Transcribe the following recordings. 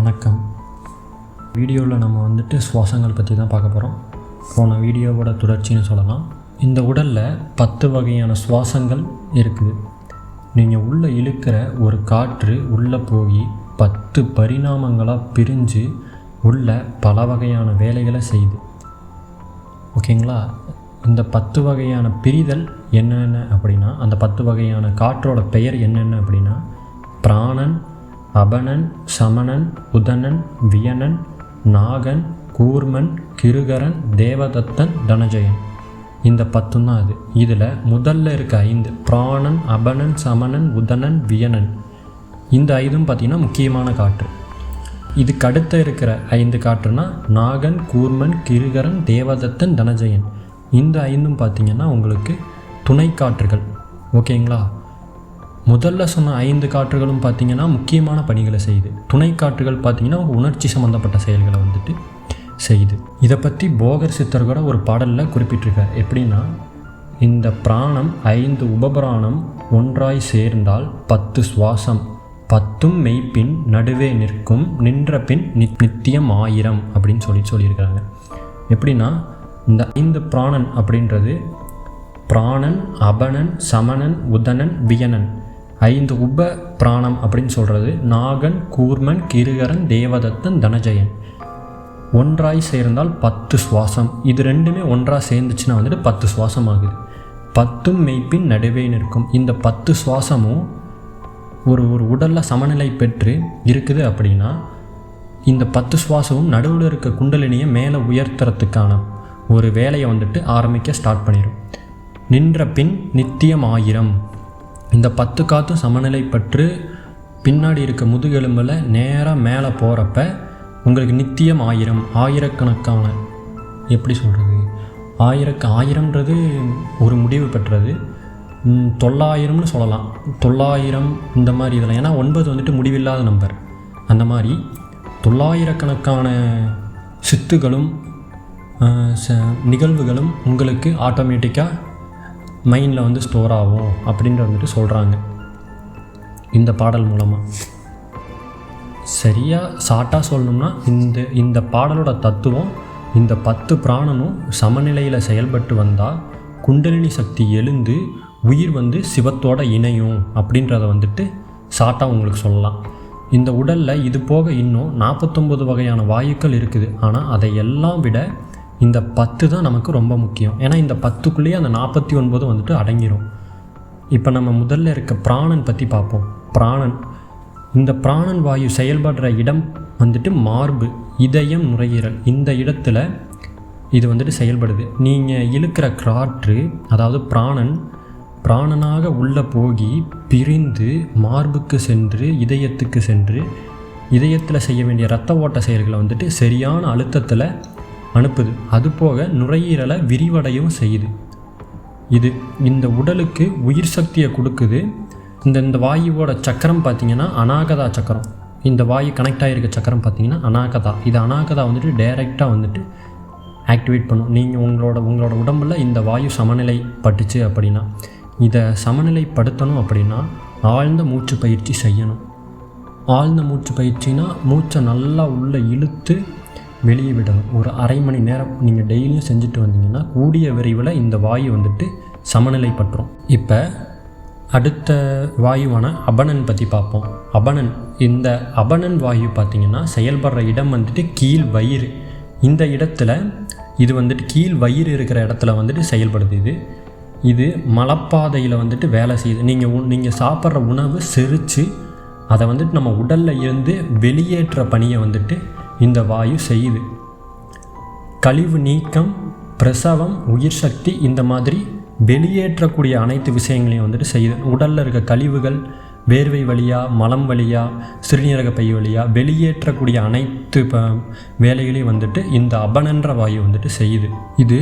வணக்கம். வீடியோவில் நம்ம வந்துட்டு சுவாசங்கள் பற்றி தான் பார்க்க போகிறோம் போன வீடியோவோட தொடர்ச்சின்னு சொல்லலாம். இந்த உடலில் பத்து வகையான சுவாசங்கள் இருக்குது. நீங்கள் உள்ளே இழுக்கிற ஒரு காற்று உள்ளே போய் பத்து பரிணாமங்களாக பிரிஞ்சு உள்ள பல வகையான வேலைகளை செய்யுது. ஓகேங்களா? இந்த பத்து வகையான பிரிதல் என்னென்ன அப்படின்னா அந்த பத்து வகையான காற்றோட பெயர் என்னென்ன அப்படின்னா பிராணன் அபனன் சமணன் உதனன் வியனன் நாகன் கூர்மன் கிருகரன் தேவதத்தன் தனஜயன். இந்த பத்தும் தான் அது. இதில் முதல்ல இருக்க ஐந்து பிராணன் அபனன் சமணன் உதனன் வியனன். இந்த ஐதும் பார்த்திங்கன்னா முக்கியமான காற்று. இதுக்கு அடுத்த இருக்கிற ஐந்து காற்றுனா நாகன் கூர்மன் கிருகரன் தேவதத்தன் தனஜயன். இந்த ஐந்தும் பார்த்திங்கன்னா உங்களுக்கு துணை காற்றுகள் ஓகேங்களா? முதல்ல சொன்ன ஐந்து காற்றுகளும் பார்த்திங்கன்னா முக்கியமான பணிகளை செய்யுது. துணை காற்றுகள் பார்த்திங்கன்னா உணர்ச்சி சம்மந்தப்பட்ட செயல்களை வந்துட்டு செய்யுது. இதை பற்றி போகர் சித்தர் கூட ஒரு பாடலில் குறிப்பிட்டிருக்கார். எப்படின்னா இந்த பிராணம் ஐந்து உபபிராணம் ஒன்றாய் சேர்ந்தால் பத்து சுவாசம் பத்தும் மெய்ப்பின் நடுவே நிற்கும் நின்ற பின் நித் நித்தியம் ஆயிரம் அப்படின்னு சொல்லி சொல்லியிருக்காங்க. எப்படின்னா இந்த ஐந்து பிராணன் அப்படின்றது பிராணன் அபனன் சமணன் உதனன் வியனன். ஐந்து உப பிராணம் அப்படின்னு சொல்கிறது நாகன் கூர்மன் கிருகரன் தேவதத்தன் தனஜயன். ஒன்றாய் சேர்ந்தால் பத்து சுவாசம். இது ரெண்டுமே ஒன்றாக சேர்ந்துச்சுன்னா வந்துட்டு பத்து சுவாசம் ஆகுது. பத்தும் மெய்ப்பின் நடுவே நிற்கும். இந்த பத்து சுவாசமும் ஒரு ஒரு உடலில் சமநிலை பெற்று இருக்குது அப்படின்னா இந்த பத்து சுவாசமும் நடுவில் இருக்க குண்டலினியை மேலே உயர்த்துறதுக்கான ஒரு வேலையை வந்துட்டு ஆரம்பிக்க ஸ்டார்ட் பண்ணிடும் நின்ற பின் நித்தியம் ஆயிரம். இந்த பத்து காற்றும் சமநிலை பற்று பின்னாடி இருக்க முதுகெலும்பில் நேராக மேலே போகிறப்ப உங்களுக்கு நித்தியம் ஆயிரம் ஆயிரக்கணக்கான எப்படி சொல்கிறது ஆயிரக்கு ஆயிரம்ன்றது ஒரு முடிவு பெற்றது. தொள்ளாயிரம்னு சொல்லலாம். தொள்ளாயிரம் இந்த மாதிரி இதில் ஏன்னா ஒன்பது வந்துட்டு முடிவில்லாத நம்பர் அந்த மாதிரி தொள்ளாயிரக்கணக்கான சித்துகளும் ச- நிகழ்வுகளும் உங்களுக்கு ஆட்டோமேட்டிக்காக மைண்டில் வந்து ஸ்டோர் ஆகும் அப்படின்ற வந்துட்டு சொல்கிறாங்க இந்த பாடல் மூலமாக சரியாக ஷார்ட்டாக சொல்லணும்னா இந்த இந்த பாடலோட தத்துவம் இந்த பத்து பிராணனும் சமநிலையில் செயல்பட்டு வந்தால் குண்டலினி சக்தி எழுந்து உயிர் வந்து சிவத்தோட இணையும் அப்படின்றத வந்துட்டு ஷார்ட்டாக உங்களுக்கு சொல்லலாம். இந்த உடலில் இது போக இன்னும் நாற்பத்தொம்பது வகையான வாயுக்கள் இருக்குது. ஆனால் அதை எல்லாம் விட இந்த பத்து தான் நமக்கு ரொம்ப முக்கியம். ஏன்னா இந்த பத்துக்குள்ளேயே அந்த நாற்பத்தி ஒன்பது வந்துட்டு அடங்கிரும். இப்போ நம்ம முதல்ல இருக்க பிராணன் பற்றி பார்ப்போம். பிராணன். இந்த பிராணன் வாயு செயல்படுற இடம் வந்துட்டு மார்பு இதயம் நுரையீரல். இந்த இடத்துல இது வந்துட்டு செயல்படுது. நீங்கள் இழுக்கிற காற்று அதாவது பிராணன் பிராணனாக உள்ளே போகி பிரிந்து மார்புக்கு சென்று இதயத்துக்கு சென்று இதயத்தில் செய்ய வேண்டிய இரத்த ஓட்ட செயல்களை வந்துட்டு சரியான அழுத்தத்தில் அனுப்புது. அதுபோக நுரையீரலை விரிவடையும் செய்யுது. இது இந்த உடலுக்கு உயிர் சக்தியை கொடுக்குது. இந்த இந்த வாயுவோட சக்கரம் பார்த்தீங்கன்னா அநாகதா சக்கரம். இந்த வாயு கனெக்ட் ஆகிருக்க சக்கரம் பார்த்தீங்கன்னா அநாகதா. இது அநாகதா வந்துட்டு டைரெக்டாக வந்துட்டு ஆக்டிவேட் பண்ணும். நீங்கள் உங்களோட உங்களோட உடம்பில் இந்த வாயு சமநிலை பட்டுச்சு அப்படின்னா இதை சமநிலைப்படுத்தணும் அப்படின்னா ஆழ்ந்த மூச்சு பயிற்சி செய்யணும். ஆழ்ந்த மூச்சு பயிற்சினா மூச்சை நல்லா உள்ளே இழுத்து வெளியே விடணும் ஒரு அரை மணி நேரம் நீங்கள் டெய்லியும் செஞ்சுட்டு வந்தீங்கன்னா கூடிய விரைவில் இந்த வாயு வந்துட்டு சமநிலைப்பட்டுரும். இப்போ அடுத்த வாயுவான அபனன் பற்றி பார்ப்போம். அபனன் இந்த அபனன் வாயு பார்த்திங்கன்னா செயல்படுற இடம் வந்துட்டு கீழ் வயிறு. இந்த இடத்துல இது வந்துட்டு கீழ் வயிறு இருக்கிற இடத்துல வந்துட்டு செயல்படுது இது. இது மலப்பாதையில் வந்துட்டு வேலை செய்யுது. நீங்கள் நீங்கள் சாப்பிட்ற உணவு செரித்து அதை வந்துட்டு நம்ம உடலில் இருந்து வெளியேற்ற பணியை வந்துட்டு இந்த வாயு செய்யுது. கழிவு நீக்கம் பிரசவம் உயிர் சக்தி இந்த மாதிரி வெளியேற்றக்கூடிய அனைத்து விஷயங்களையும் வந்துட்டு செய்யுது. உடலில் இருக்க கழிவுகள் வேர்வை வழியாக மலம் வழியாக சிறுநீரக பை வழியாக வெளியேற்றக்கூடிய அனைத்து வேலைகளையும் வந்துட்டு இந்த அபனன்ற வாயு வந்துட்டு செய்யுது. இது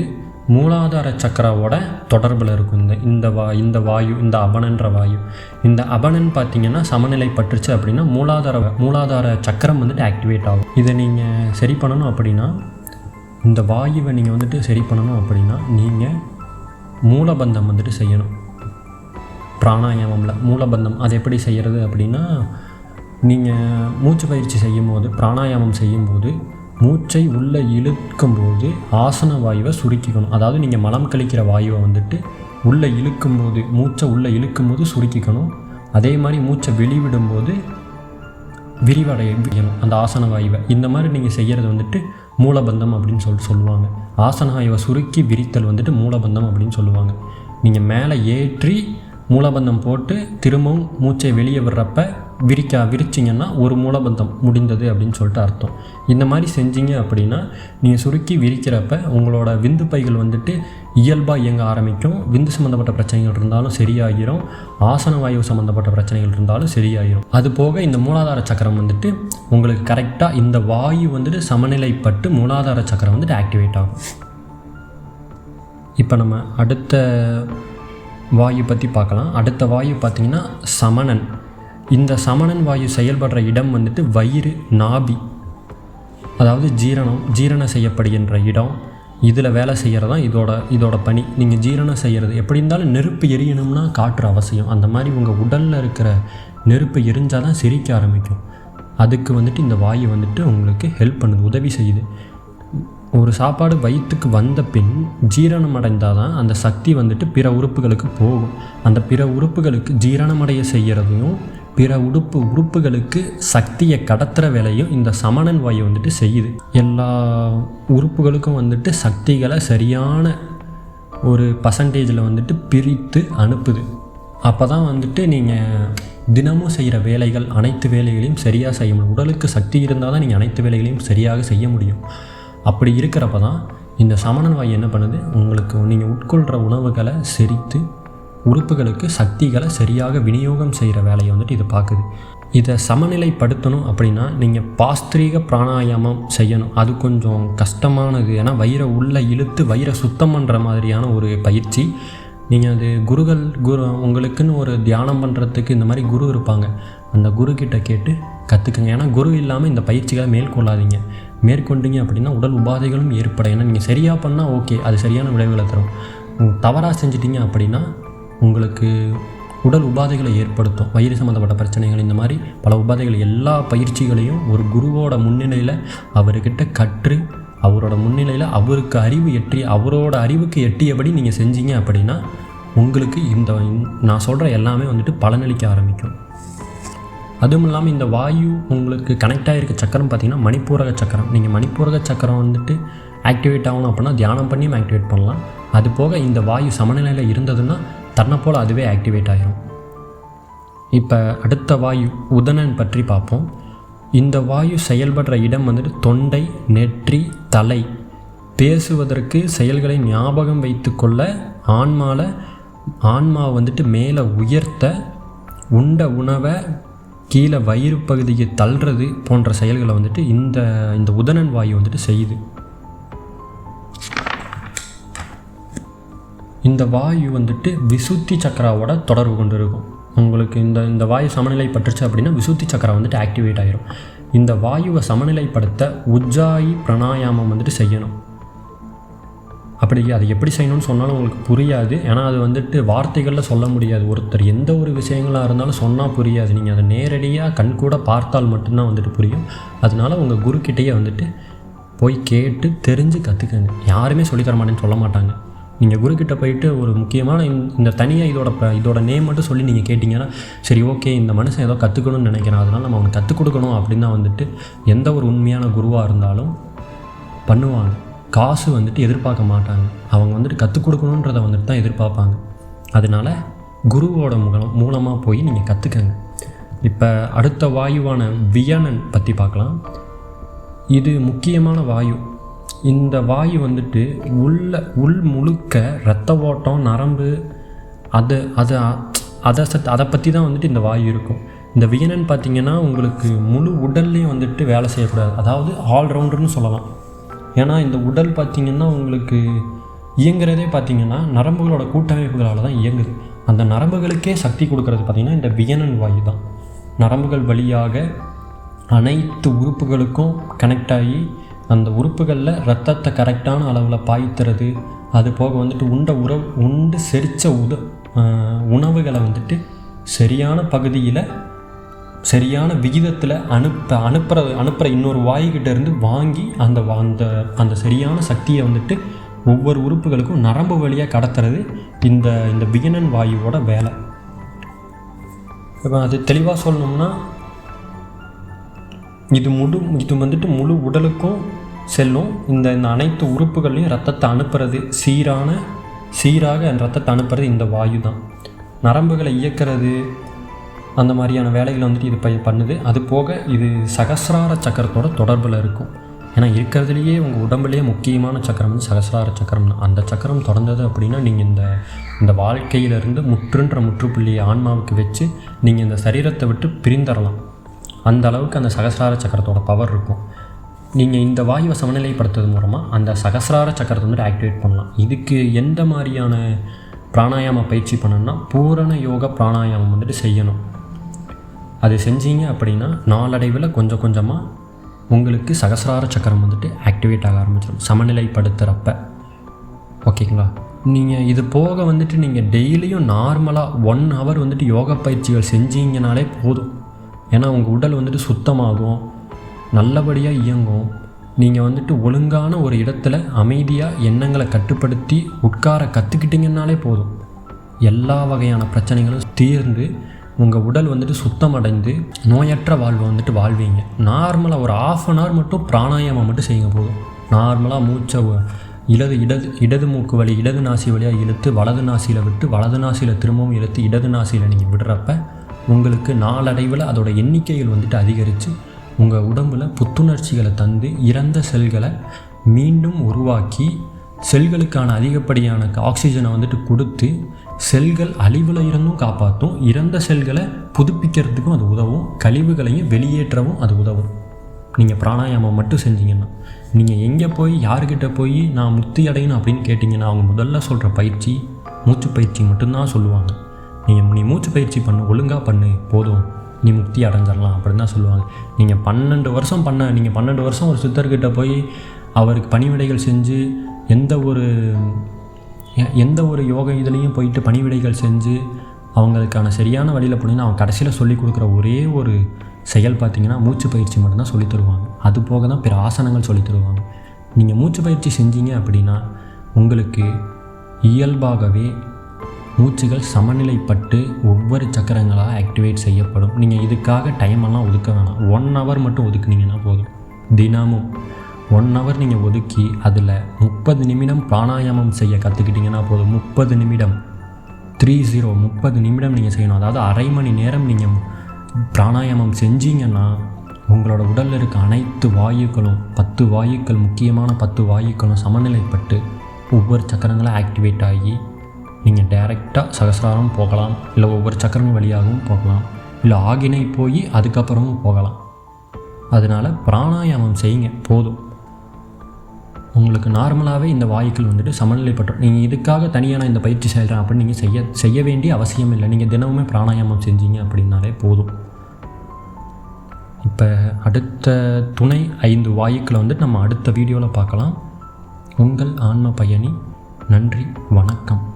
மூலாதார சக்கராவோட தொடர்பில் இருக்கும். இந்த இந்த வா இந்த வாயு இந்த அபனன்ற வாயு. இந்த அபனன் பார்த்தீங்கன்னா சமநிலை பட்டுருச்சு அப்படின்னா மூலாதார மூலாதார சக்கரம் வந்துட்டு ஆக்டிவேட் ஆகும். இதை நீங்கள் சரி பண்ணணும் அப்படின்னா இந்த வாயுவை நீங்கள் வந்துட்டு சரி பண்ணணும் அப்படின்னா நீங்கள் மூலபந்தம் வந்துட்டு செய்யணும். பிராணாயாமமில் மூலபந்தம் அது எப்படி செய்கிறது அப்படின்னா நீங்கள் மூச்சு பயிற்சி செய்யும்போது பிராணாயாமம் செய்யும்போது மூச்சை உள்ளே இழுக்கும்போது ஆசன வாயுவை சுருக்கிக்கணும். அதாவது நீங்கள் மலம் கழிக்கிற வாயுவை வந்துட்டு உள்ளே இழுக்கும்போது மூச்சை உள்ளே இழுக்கும்போது சுருக்கிக்கணும். அதே மாதிரி மூச்சை வெளிவிடும்போது விரிவடைய அந்த ஆசன வாயுவை. இந்த மாதிரி நீங்கள் செய்கிறது வந்துட்டு மூலபந்தம் அப்படின்னு சொல்லிட்டு சொல்லுவாங்க. ஆசன வாயுவை சுருக்கி விரித்தல் வந்துட்டு மூலபந்தம் அப்படின்னு சொல்லுவாங்க. நீங்கள் மேலே ஏற்றி மூலபந்தம் போட்டு திரும்பவும் மூச்சை வெளியே விடுறப்ப விரிக்கா விரிச்சிங்கன்னா ஒரு மூலபந்தம் முடிந்தது அப்படின்னு சொல்லிட்டு அர்த்தம். இந்த மாதிரி செஞ்சீங்க அப்படின்னா நீங்கள் சுருக்கி விரிக்கிறப்ப உங்களோட விந்து பைகள் வந்துட்டு இயல்பாக இயங்க ஆரம்பிக்கும். விந்து சம்மந்தப்பட்ட பிரச்சனைகள் இருந்தாலும் சரியாகிரும் ஆசன வாயு சம்மந்தப்பட்ட பிரச்சனைகள் இருந்தாலும் சரியாகிரும் அது போக இந்த மூலாதார சக்கரம் வந்துட்டு உங்களுக்கு கரெக்டாக இந்த வாயு வந்துட்டு சமநிலைப்பட்டு மூலாதார சக்கரம் வந்துட்டு ஆக்டிவேட் ஆகும். இப்போ நம்ம அடுத்த வாயு பற்றி பார்க்கலாம். அடுத்த வாயு பார்த்திங்கன்னா சமணன். இந்த சமணன் வாயு செயல்படுற இடம் வந்துட்டு வயிறு நாபி அதாவது ஜீரணம் ஜீரணம் செய்யப்படுகின்ற இடம். இதில் வேலை செய்கிறது தான் இதோட இதோட பணி. நீங்கள் ஜீரணம் செய்கிறது எப்படி இருந்தாலும் நெருப்பு எரியணும்னா காற்று அவசியம். அந்த மாதிரி உங்கள் உடலில் இருக்கிற நெருப்பு எரிஞ்சால் தான் சிரிக்க ஆரம்பிக்கும். அதுக்கு வந்துட்டு இந்த வாயு வந்துட்டு உங்களுக்கு ஹெல்ப் பண்ணுது உதவி செய்யுது. ஒரு சாப்பாடு வயிற்றுக்கு வந்த பின் ஜீரணம் அடைந்தால் தான் அந்த சக்தி வந்துட்டு பிற உறுப்புகளுக்கு போகும். அந்த பிற உறுப்புகளுக்கு ஜீரணமடைய செய்கிறதையும் பிற உறுப்பு உறுப்புகளுக்கு சக்தியை கடத்துகிற வேலையும் இந்த சமணன் வாயு வந்துட்டு செய்யுது. எல்லா உறுப்புகளுக்கும் வந்துட்டு சக்திகளை சரியான ஒரு பர்சன்டேஜில் வந்துட்டு பிரித்து அனுப்புது. அப்போ தான் வந்துட்டு நீங்கள் தினமும் செய்கிற வேலைகள் அனைத்து வேலைகளையும் சரியாக செய்ய முடியும். உடலுக்கு சக்தி இருந்தால் தான் நீங்கள் அனைத்து வேலைகளையும் சரியாக செய்ய முடியும். அப்படி இருக்கிறப்ப தான் இந்த சமணன் வாய் என்ன பண்ணுது? உங்களுக்கு நீங்கள் உட்கொள்கிற உணவுகளை செரித்து உறுப்புகளுக்கு சக்திகளை சரியாக விநியோகம் செய்கிற வேலையை வந்துட்டு இது பார்க்குது. இதை சமநிலைப்படுத்தணும் அப்படின்னா நீங்கள் பாஸ்திரீக பிராணாயாமம் செய்யணும். அது கொஞ்சம் கஷ்டமானது. ஏன்னா வயிறை உள்ளே இழுத்து வயிறை சுத்தம் பண்ணுற மாதிரியான ஒரு பயிற்சி. நீங்கள் அது குருகள் குரு உங்களுக்குன்னு ஒரு தியானம் பண்ணுறதுக்கு இந்த மாதிரி குரு இருப்பாங்க. அந்த குரு கேட்டு கற்றுக்குங்க ஏன்னா குரு இல்லாமல் இந்த பயிற்சிகளை மேற்கொள்ளாதீங்க. மேற்கொண்டீங்க அப்படின்னா உடல் உபாதைகளும் ஏற்படும். ஏன்னா நீங்கள் சரியாக பண்ணால் ஓகே. அது சரியான விளைவுகளை தரும். தவறாக செஞ்சிட்டிங்க அப்படின்னா உங்களுக்கு உடல் உபாதைகளை ஏற்படுத்தும். வயிறு சம்மந்தப்பட்ட பிரச்சனைகள் இந்த மாதிரி பல உபாதைகள் எல்லா பயிற்சிகளையும் ஒரு குருவோட முன்னிலையில் அவர்கிட்ட கற்று அவரோட முன்னிலையில் அவருக்கு அறிவு எட்டி அவரோட அறிவுக்கு எட்டியபடி நீங்கள் செஞ்சீங்க அப்படின்னா உங்களுக்கு இந்த நான் சொல்கிற எல்லாமே வந்துட்டு பலனளிக்க ஆரம்பிக்கும். அதுவும் இல்லாமல் இந்த வாயு உங்களுக்கு கனெக்ட் ஆகிருக்க சக்கரம் பார்த்திங்கன்னா மணிப்பூரக சக்கரம். நீங்கள் மணிப்பூரக சக்கரம் வந்துட்டு ஆக்டிவேட் ஆகணும் அப்படின்னா தியானம் பண்ணியும் ஆக்டிவேட் பண்ணலாம். அது போக இந்த வாயு சமநிலையில் இருந்ததுன்னா தன்னை போல் அதுவே ஆக்டிவேட் ஆகிரும் இப்போ அடுத்த வாயு உதனன் பற்றி பார்ப்போம். இந்த வாயு செயல்படுற இடம் வந்துட்டு தொண்டை நெற்றி தலை. பேசுவதற்கு செயல்களை ஞாபகம் வைத்து கொள்ள ஆன்மாவில் ஆன்மாவை வந்துட்டு மேலே உயர்த்த உண்ட உணவை கீழே வயிறு பகுதியை தள்ளுறது போன்ற செயல்களை வந்துட்டு இந்த இந்த உதனன் வாயு வந்துட்டு செய்யுது. இந்த வாயு வந்துட்டு விசுத்தி சக்கராவோட தொடர்பு கொண்டு இருக்கும் உங்களுக்கு இந்த இந்த வாயு சமநிலை பட்டுருச்சு அப்படின்னா விசுத்தி சக்கரா வந்துட்டு ஆக்டிவேட் ஆகிரும் இந்த வாயுவை சமநிலைப்படுத்த உஜ்ஜாயி பிராணாயாமம் வந்துட்டு செய்யணும். அப்படி அதை எப்படி செய்யணும்னு சொன்னாலும் உங்களுக்கு புரியாது. ஏன்னா அது வந்துட்டு வார்த்தைகளில் சொல்ல முடியாது. ஒருத்தர் எந்த ஒரு விஷயங்களாக இருந்தாலும் சொன்னால் புரியாது. நீங்கள் அதை நேரடியாக கண் கூட பார்த்தால் மட்டும்தான் வந்துட்டு புரியும். அதனால உங்கள் குருக்கிட்டேயே வந்துட்டு போய் கேட்டு தெரிஞ்சு கற்றுக்கங்க யாருமே சொல்லித்தர மாட்டேன்னு சொல்ல மாட்டாங்க. நீங்கள் குருக்கிட்ட போயிட்டு ஒரு முக்கியமான இந்த- இந்த தனியாக இதோட ப- இதோட நேம் மட்டும் சொல்லி நீங்கள் கேட்டிங்கன்னா சரி ஓகே இந்த மனுஷன் ஏதோ கற்றுக்கணும்னு நினைக்கிறேன். அதனால் நம்ம அவனுக்கு கற்றுக் கொடுக்கணும் அப்படின்னு தான் வந்துட்டு எந்த ஒரு உண்மையான குருவாக இருந்தாலும் பண்ணுவாங்க. காசு வந்துட்டு எதிர்பார்க்க மாட்டாங்க. அவங்க வந்துட்டு கற்றுக் கொடுக்கணுன்றதை வந்துட்டு தான் எதிர்பார்ப்பாங்க. அதனால குருவோட மூலம் மூலமாக போய் நீங்கள் கற்றுக்கங்க இப்போ அடுத்த வாயுவான வியனன் பற்றி பார்க்கலாம். இது முக்கியமான வாயு. இந்த வாயு வந்துட்டு உள்ள உள் முழுக்க ரத்த ஓட்டம் நரம்பு அது அது அதை சத் அதை பற்றி தான் வந்துட்டு இந்த வாயு இருக்கும். இந்த வியனன் பார்த்தீங்கன்னா உங்களுக்கு முழு உடல்லையும் வந்துட்டு வேலை செய்யக்கூடாது. அதாவது ஆல்ரவுண்டர்னு சொல்லலாம். ஏன்னா இந்த உடல் பார்த்திங்கன்னா உங்களுக்கு இயங்குறதே பார்த்திங்கன்னா நரம்புகளோட கூட்டமைப்புகளால் தான் இயங்குது. அந்த நரம்புகளுக்கே சக்தி கொடுக்கறது பார்த்திங்கன்னா இந்த வியனன் வாயு தான். நரம்புகள் வழியாக அனைத்து உறுப்புகளுக்கும் கனெக்ட் ஆகி அந்த உறுப்புகளில் ரத்தத்தை கரெக்டான அளவில் பாய்த்துறது அது போக வந்துட்டு உண்ட உறவு உண்டு செரித்த உத உணவுகளை வந்துட்டு சரியான பகுதியில் சரியான விகிதத்தில் அனுப்ப அனுப்புற அனுப்புகிற இன்னொரு வாயுக்கிட்ட இருந்து வாங்கி அந்த அந்த அந்த சரியான சக்தியை வந்துட்டு ஒவ்வொரு உறுப்புகளுக்கும் நரம்பு வழியாக கடத்துறது இந்த இந்த விகனன் வாயுவோட வேலை. இப்போ அது தெளிவாக சொல்லணும்னா இது முழு இது வந்துட்டு முழு உடலுக்கும் செல்லும். இந்த இந்த அனைத்து உறுப்புகள்லையும் ரத்தத்தை அனுப்புறது சீரான சீராக ரத்தத்தை அனுப்புறது இந்த வாயு தான். நரம்புகளை இயக்கிறது அந்த மாதிரியான வேலைகளை வந்துட்டு இது ப- பண்ணுது. அது போக இது சகசிரார சக்கரத்தோட தொடர்பில் இருக்கும். ஏன்னா இருக்கிறதுலையே உங்கள் உடம்புலேயே முக்கியமான சக்கரம் வந்து சகசிரார சக்கரம். தான் அந்த சக்கரம் தொடர்ந்தது அப்படின்னா நீங்கள் இந்த இந்த வாழ்க்கையிலிருந்து முற்றுன்ற முற்றுப்புள்ளியை ஆன்மாவுக்கு வச்சு நீங்கள் இந்த சரீரத்தை விட்டு பிரிந்தரலாம். அந்த அளவுக்கு அந்த சகசிரார சக்கரத்தோட பவர் இருக்கும். நீங்கள் இந்த வாயுவை சமநிலைப்படுத்துறது மூலமாக அந்த சகசிரார சக்கரத்தை வந்துட்டு ஆக்டிவேட் பண்ணலாம். இதுக்கு எந்த மாதிரியான பிராணாயாம பயிற்சி பண்ணணும்னா பூரண யோக பிராணாயாமம் வந்துட்டு செய்யணும். அது செஞ்சீங்க அப்படின்னா நாளடைவில் கொஞ்சம் கொஞ்சமாக உங்களுக்கு சகசிரார சக்கரம் வந்துட்டு ஆக்டிவேட் ஆக ஆரம்பிச்சிடும். சமநிலைப்படுத்துகிறப்ப ஓகேங்களா? நீங்கள் இது போக வந்துட்டு நீங்கள் டெய்லியும் நார்மலாக ஒன் ஹவர் வந்துட்டு யோகா பயிற்சிகள் செஞ்சீங்கனாலே போதும். ஏன்னா உங்கள் உடல் வந்துட்டு சுத்தமாகும் நல்லபடியாக இயங்கும். நீங்கள் வந்துட்டு ஒழுங்கான ஒரு இடத்துல அமைதியாக எண்ணங்களை கட்டுப்படுத்தி உட்கார கற்றுக்கிட்டீங்கன்னாலே போதும். எல்லா வகையான பிரச்சனைகளும் தீர்ந்து உங்கள் உடல் வந்துட்டு சுத்தமடைந்து நோயற்ற வாழ்வு வந்துட்டு வாழ்வீங்க. நார்மலாக ஒரு ஆஃப் அன் ஹவர் மட்டும் பிராணாயாமம் மட்டும் செய்யுங்க போதும். நார்மலாக மூச்சை இடது இடது இடது மூக்கு வழி இடது நாசி வழியாக இழுத்து வலது நாசியில் விட்டு வலது நாசியில் திரும்பவும் இழுத்து இடது நாசியில் நீங்கள் விடுறப்ப உங்களுக்கு நாளடைவில் அதோட எண்ணிக்கைகள் வந்துட்டு அதிகரித்து உங்கள் உடம்பில் புத்துணர்ச்சிகளை தந்து இறந்த செல்களை மீண்டும் உருவாக்கி செல்களுக்கான அதிகப்படியான ஆக்சிஜனை வந்துட்டு கொடுத்து செல்கள் அழிவில் இருந்தும் காப்பாற்றும் இறந்த செல்களை புதுப்பிக்கிறதுக்கும் அது உதவும் கழிவுகளையும் வெளியேற்றவும் அது உதவும். நீங்கள் பிராணாயாமம் மட்டும் செஞ்சீங்கன்னா நீங்கள் எங்கே போய் யார்கிட்ட போய் நான் முக்தி அடையணும் அப்படின்னு கேட்டிங்கன்னா அவங்க முதல்ல சொல்கிற பயிற்சி மூச்சு பயிற்சி மட்டும்தான் சொல்லுவாங்க. நீங்கள் நீ மூச்சு பயிற்சி பண்ணு ஒழுங்காக பண்ணு போதும். நீ முக்தி அடைஞ்சிடலாம் அப்படின்னு தான் சொல்லுவாங்க. நீங்கள் பன்னெண்டு வருஷம் பண்ண நீங்கள் பன்னெண்டு வருஷம் ஒரு சித்தர்கிட்ட போய் அவருக்கு பணிவிடைகள் செஞ்சு எந்த ஒரு எ- எந்த ஒரு யோக இதுலேயும் போயிட்டு பணிவிடைகள் செஞ்சு அவங்களுக்கான சரியான வழியில் போனீங்கன்னா அவங்க கடைசியில் சொல்லி கொடுக்குற ஒரே ஒரு செயல் பார்த்தீங்கன்னா மூச்சு பயிற்சி மட்டும்தான் சொல்லித் தருவாங்க. அது போக தான் பிற ஆசனங்கள் சொல்லி தருவாங்க. நீங்கள் மூச்சு பயிற்சி செஞ்சீங்க அப்படின்னா உங்களுக்கு இயல்பாகவே மூச்சுகள் சமநிலைப்பட்டு ஒவ்வொரு சக்கரங்களாக ஆக்டிவேட் செய்யப்படும். நீங்கள் இதுக்காக டைம் எல்லாம் ஒதுக்க வேணாம். ஒன் ஹவர் மட்டும் ஒதுக்குனீங்கன்னா போதும். தினமும் ஒன் ஹவர் நீங்கள் ஒதுக்கி அதில் முப்பது நிமிடம் பிராணாயாமம் செய்ய கற்றுக்கிட்டிங்கன்னா போதும். முப்பது நிமிடம். த்ரீ ஜீரோ முப்பது நிமிடம் நீங்கள் செய்யணும். அதாவது அரை மணி நேரம் நீங்கள் பிராணாயாமம் செஞ்சீங்கன்னா உங்களோட உடலில் இருக்க அனைத்து வாயுக்களும் பத்து வாயுக்கள் முக்கியமான பத்து வாயுக்களும் சமநிலைப்பட்டு ஒவ்வொரு சக்கரங்களும் ஆக்டிவேட் ஆகி நீங்கள் டைரெக்டாக சகசிராரம் போகலாம் இல்லை ஒவ்வொரு சக்கரம் வழியாகவும் போகலாம் இல்லை ஆகினை போய் அதுக்கப்புறமும் போகலாம். அதனால் பிராணாயாமம் செய்யுங்க போதும். உங்களுக்கு நார்மலாகவே இந்த வாயுக்கள் வந்துட்டு சமநிலைப்பட்டுரும். நீங்கள் இதுக்காக தனியாக நான் இந்த பயிற்சி செய்கிறேன் அப்படின்னு நீங்கள் செய்ய செய்ய வேண்டிய அவசியம் இல்லை. நீங்கள் தினமுமே பிராணாயாமம் செஞ்சீங்க அப்படின்னாலே போதும். இப்போ அடுத்த துணை ஐந்து வாயுக்களை வந்துட்டு நம்ம அடுத்த வீடியோவில் பார்க்கலாம். உங்கள் ஆன்ம பயணி நன்றி வணக்கம்.